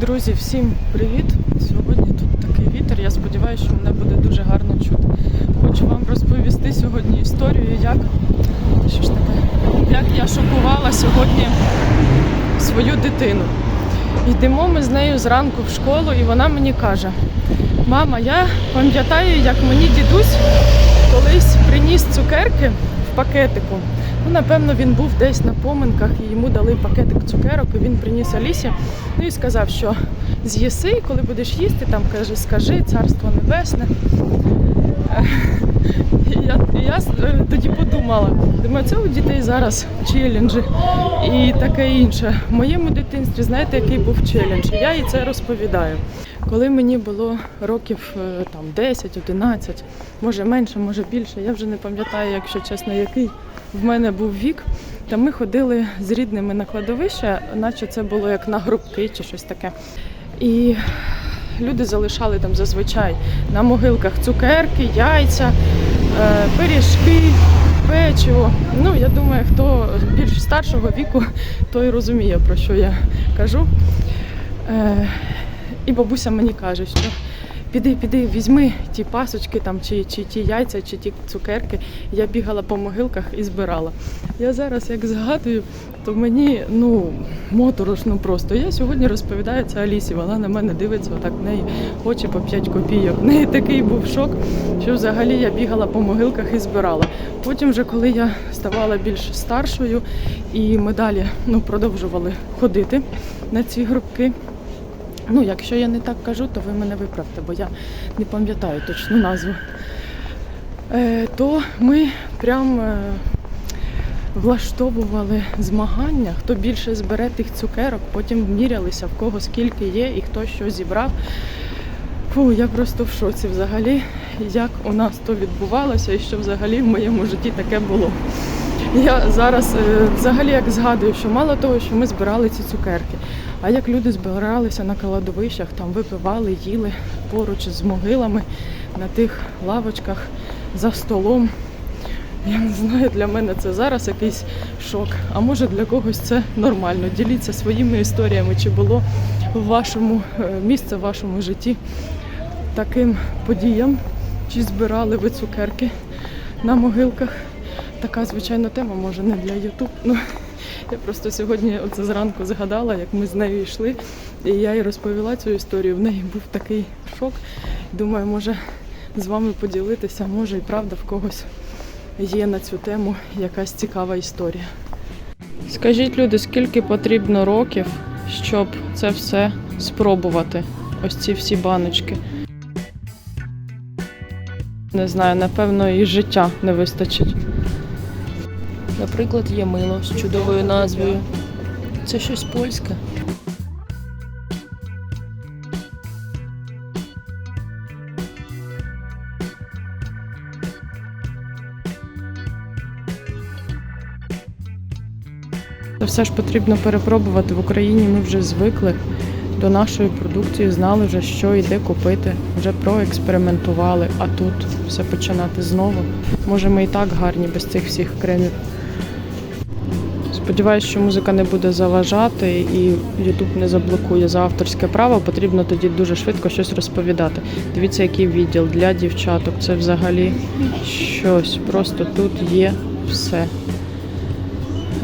Друзі, всім привіт! Сьогодні тут такий вітер. Я сподіваюся, що мене буде дуже гарно чути. Хочу вам розповісти сьогодні історію, як, що ж таке, як я шокувала сьогодні свою дитину. Йдемо ми з нею зранку в школу, і вона мені каже: Мама, я пам'ятаю, як мені дідусь колись приніс цукерки в пакетику. Ну, напевно, він був десь на поминках і йому дали пакетик цукерок, і він приніс Алісі. Ну і сказав, що з'їси, коли будеш їсти, там каже, скажи царство небесне. Е, І я, я е, тоді подумала, думаю, це у дітей зараз челенджі і таке інше. В моєму дитинстві, знаєте, який був челендж? Я їй це розповідаю. Коли мені було років е, там 10-11, може менше, може більше, я вже не пам'ятаю, якщо чесно, який в мене був вік. Та ми ходили з рідними на кладовище, наче це було як на грубки чи щось таке. І люди залишали там зазвичай на могилках цукерки, яйця, е, пиріжки, печиво. Ну, я думаю, хто більш старшого віку, той розуміє, про що я кажу. Е, І бабуся мені каже, що піди, піди, візьми ті пасочки там, чи, чи ті яйця, чи ті цукерки. Я бігала по могилках і збирала. Я зараз як згадую, то мені ну моторошно просто. Я сьогодні розповідаю це Алісі. Вона на мене дивиться, отак в неї очі по 5 копійок. В неї такий був шок, що взагалі я бігала по могилках і збирала. Потім, вже коли я ставала більш старшою, і ми далі ну, продовжували ходити на ці групки. Ну, якщо я не так кажу, то ви мене виправте, бо я не пам'ятаю точну назву. Е, то ми прям е, влаштовували змагання, хто більше збере тих цукерок, потім мірялися, в кого скільки є і хто що зібрав. Фу, я просто в шоці взагалі, як у нас то відбувалося і що взагалі в моєму житті таке було. Я зараз е, взагалі як згадую, що мало того, що ми збирали ці цукерки, а як люди збиралися на кладовищах, там випивали, їли поруч з могилами на тих лавочках за столом. Я не знаю, для мене це зараз якийсь шок. А може для когось це нормально. Діліться своїми історіями, чи було в вашому е, місце, в вашому житті таким подіям, чи збирали ви цукерки на могилках. Така, звичайно, тема, може, не для Ютуб. Ну, я просто сьогодні оце зранку згадала, як ми з нею йшли, і я їй розповіла цю історію. В неї був такий шок. Думаю, може з вами поділитися, може і правда в когось є на цю тему якась цікава історія. Скажіть, люди, скільки потрібно років, щоб це все спробувати? Ось ці всі баночки. Не знаю, напевно, і життя не вистачить. Наприклад, є мило з чудовою назвою. Це щось польське. Все ж потрібно перепробувати. В Україні ми вже звикли до нашої продукції, знали вже, що і де купити, вже проекспериментували, а тут все починати знову. Може, ми і так гарні без цих всіх кремів. Сподіваюсь, що музика не буде заважати і Ютуб не заблокує за авторське право. Потрібно тоді дуже швидко щось розповідати. Дивіться, який відділ для дівчаток. Це взагалі щось. Просто тут є все.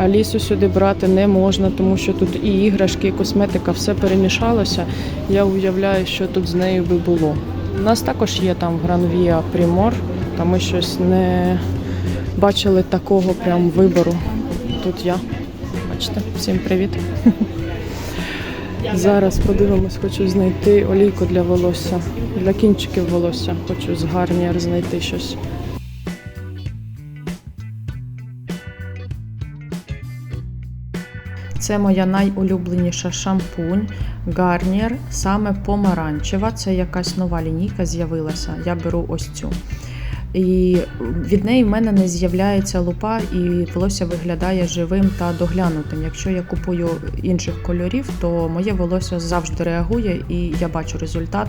Алісу сюди брати не можна, тому що тут і іграшки, і косметика, все перемішалося. Я уявляю, що тут з нею би було. У нас також є там Гранвія Примор, та ми щось не бачили такого прям вибору. Тут я. Бачите, всім привіт. Зараз подивимось, хочу знайти олійку для волосся, для кінчиків волосся. Хочу з гарнір знайти щось. Це моя найулюбленіша шампунь Garnier, саме помаранчева. Це якась нова лінійка з'явилася. Я беру ось цю. І від неї в мене не з'являється лупа, і волосся виглядає живим та доглянутим. Якщо я купую інших кольорів, то моє волосся завжди реагує, і я бачу результат,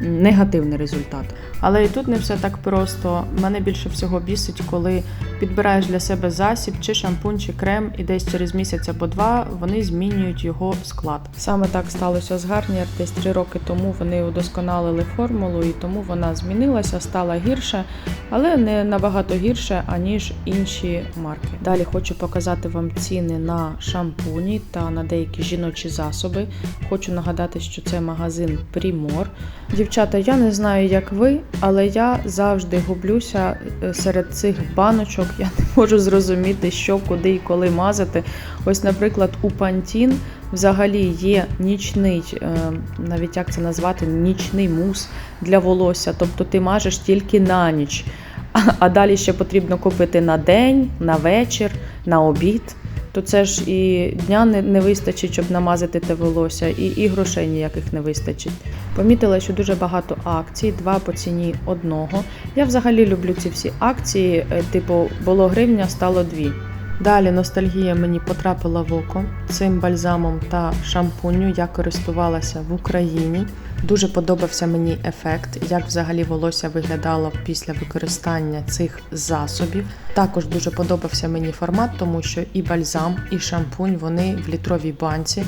негативний результат. Але і тут не все так просто. Мене більше всього бісить, коли Підбираєш для себе засіб, чи шампунь, чи крем, і десь через місяць або два вони змінюють його склад. Саме так сталося з Гарнієр. Десь три роки тому вони удосконалили формулу, і тому вона змінилася, стала гірше, але не набагато гірше, аніж інші марки. Далі хочу показати вам ціни на шампуні та на деякі жіночі засоби. Хочу нагадати, що це магазин Примор. Дівчата, я не знаю, як ви, але я завжди гублюся е, серед цих баночок. Я не можу зрозуміти, що, куди і коли мазати. Ось, наприклад, у Пантін взагалі є нічний, е, навіть як це назвати, нічний мус для волосся. Тобто ти мажеш тільки на ніч. А, а далі ще потрібно купити на день, на вечір, на обід. То це ж і дня не, не вистачить, щоб намазати те волосся, і, і грошей ніяких не вистачить. Помітила, що дуже багато акцій, два по ціні одного. Я взагалі люблю ці всі акції, е, типу було гривня, стало дві. Далі ностальгія мені потрапила в око. Цим бальзамом та шампунью я користувалася в Україні. Дуже подобався мені ефект, як взагалі волосся виглядало після використання цих засобів. Також дуже подобався мені формат, тому що і бальзам, і шампунь вони в літровій банці.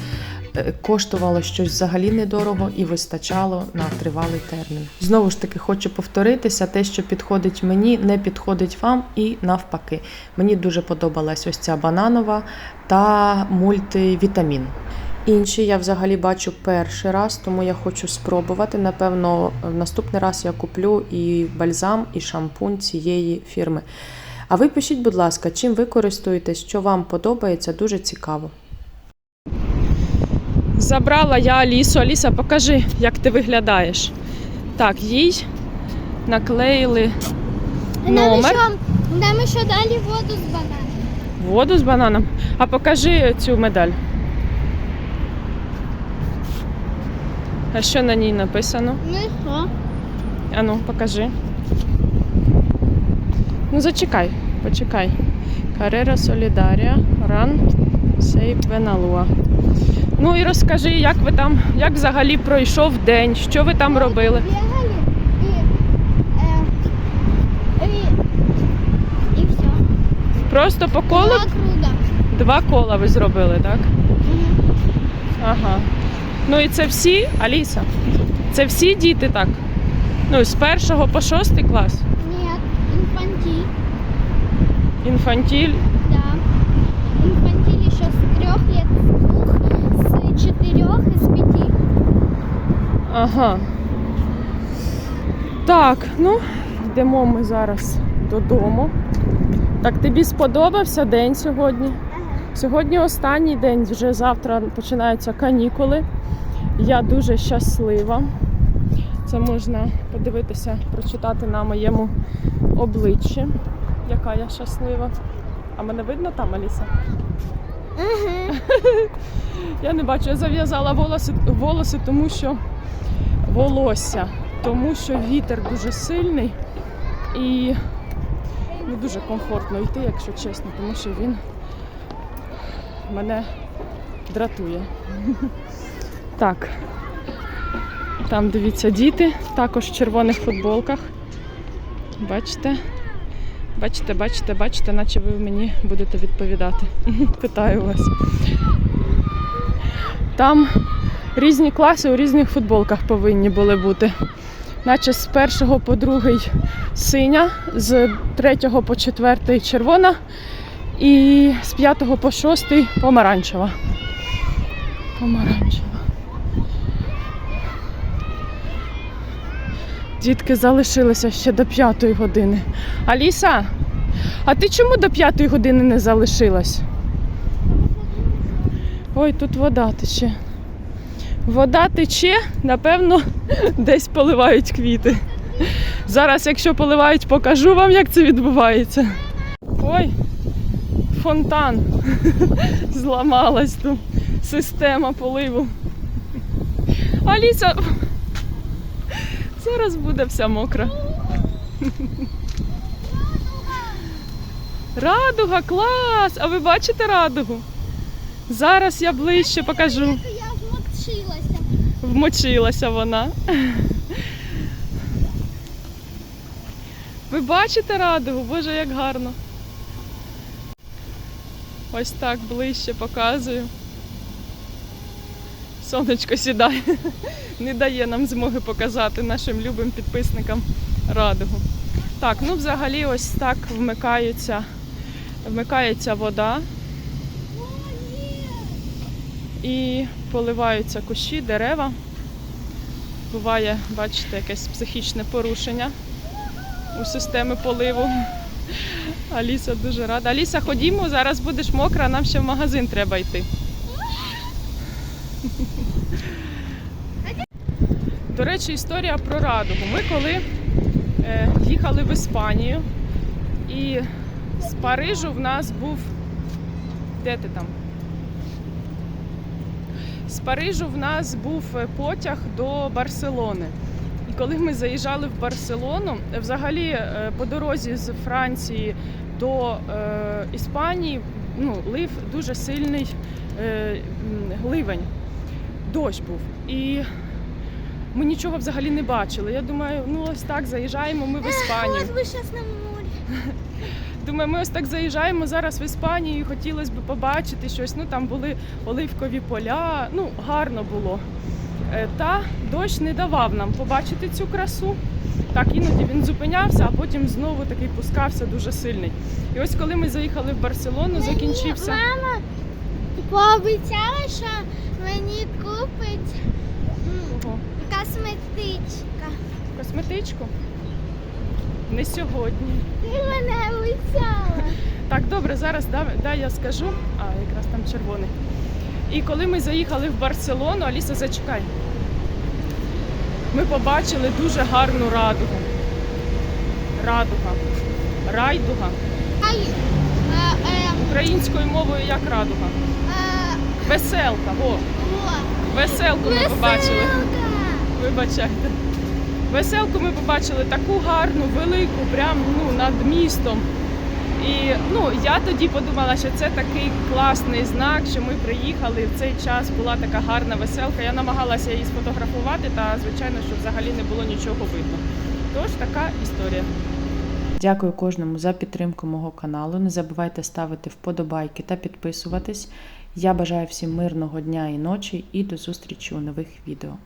Е, Коштувало щось взагалі недорого і вистачало на тривалий термін. Знову ж таки, хочу повторитися: те, що підходить мені, не підходить вам, і навпаки. Мені дуже подобалась ось ця бананова та мультивітамін. Інші я взагалі бачу перший раз, тому я хочу спробувати. Напевно, в наступний раз я куплю і бальзам, і шампунь цієї фірми. А ви пишіть, будь ласка, чим ви користуєтесь, що вам подобається, дуже цікаво. Забрала я Алісу. Аліса, покажи, як ти виглядаєш. Так, їй наклеїли Нам номер. нам еще дали воду с бананом. Воду з бананом. А покажи цю медаль. А що на ній написано? Ну и что? Ану, покажи. Ну, зачекай, почекай. Carrera Solidaria Run Save Venalua. Ну і розкажи, як ви там, як взагалі пройшов день, що ви там робили? И, и все. Просто по колу Два круга. два кола ви зробили, так? Мгм. Ага. Ну і це всі, Аліса? Це всі діти так? Ну, з першого по шостий клас. Нет, инфантиль, Інфантіль. Ага. Так, ну, йдемо ми зараз додому. Так, тобі сподобався день сьогодні? Сьогодні останній день, вже завтра починаються канікули. Я дуже щаслива. Це можна подивитися, прочитати на моєму обличчі, яка я щаслива. А мене видно там, Аліса? Ага. Я не бачу, я зав'язала волоси, волоси, тому що волосся, тому що вітер дуже сильний і не дуже комфортно йти, якщо чесно, тому що він мене дратує. Так. Там дивіться діти, також в червоних футболках. Бачите? Бачите, бачите, бачите, наче ви мені будете відповідати. Питаю вас. Там різні класи у різних футболках повинні були бути. Наче з першого по другий синя, з третього по четвертий червона і з п'ятого по шостий помаранчева. Помаранчева. Дітки залишилися ще до п'ятої години. Аліса, а ти чому до п'ятої години не залишилась? Ой, тут вода тече. Вода тече, напевно, десь поливають квіти. Зараз, якщо поливають, покажу вам, як це відбувається. Ой, фонтан. Зламалась тут система поливу. Аліса. Зараз буде вся мокра. Радуга, клас! А ви бачите радугу? Зараз я ближче покажу. Я змокшилася. Вмочилася вона. Ви бачите радугу? Боже, як гарно. Ось так ближче показую. Сонечко сідає, не дає нам змоги показати нашим любим підписникам радугу. Так, ну взагалі ось так вмикаються, вмикається вода і поливаються кущі, дерева. Буває, бачите, якесь психічне порушення у системи поливу. Аліса дуже рада. Аліса, ходімо, зараз будеш мокра, нам ще в магазин треба йти. До речі, історія про радугу. Ми коли е, їхали в Іспанію, і з Парижу в нас був. Де ти там? З Парижу в нас був е, потяг до Барселони. І коли ми заїжджали в Барселону, е, взагалі е, по дорозі з Франції до е, Іспанії ну, лив дуже сильний е, ливень, дощ був. І ми нічого взагалі не бачили. Я думаю, ну ось так заїжджаємо ми в Іспанію. Вот вы сейчас на море. Думаю, ми ось так заїжджаємо зараз в Іспанію. Хотілося б побачити щось. Ну там були оливкові поля. Ну гарно було. Е, Та дощ не давав нам побачити цю красу. Так, іноді він зупинявся, а потім знову такий пускався дуже сильний. І ось коли ми заїхали в Барселону, закінчився. Мама пообіцяла, що мені купить косметичка. косметичку. Не сьогодні. Ти мене обіцяла. Так, добре, зараз да, да, я скажу. А, якраз там червоний. І коли ми заїхали в Барселону, Аліса, зачекай. Ми побачили дуже гарну радугу. Радуга. Райдуга. Ай, е, е, Українською мовою як радуга. е, Веселка, о, веселку ми побачили. Вибачайте. Веселку ми побачили таку гарну, велику, прям ну, над містом. І ну, я тоді подумала, що це такий класний знак, що ми приїхали. В цей час була така гарна веселка. Я намагалася її сфотографувати, та звичайно, що взагалі не було нічого видно. Тож така історія. Дякую кожному за підтримку мого каналу. Не забувайте ставити вподобайки та підписуватись. Я бажаю всім мирного дня і ночі і до зустрічі у нових відео.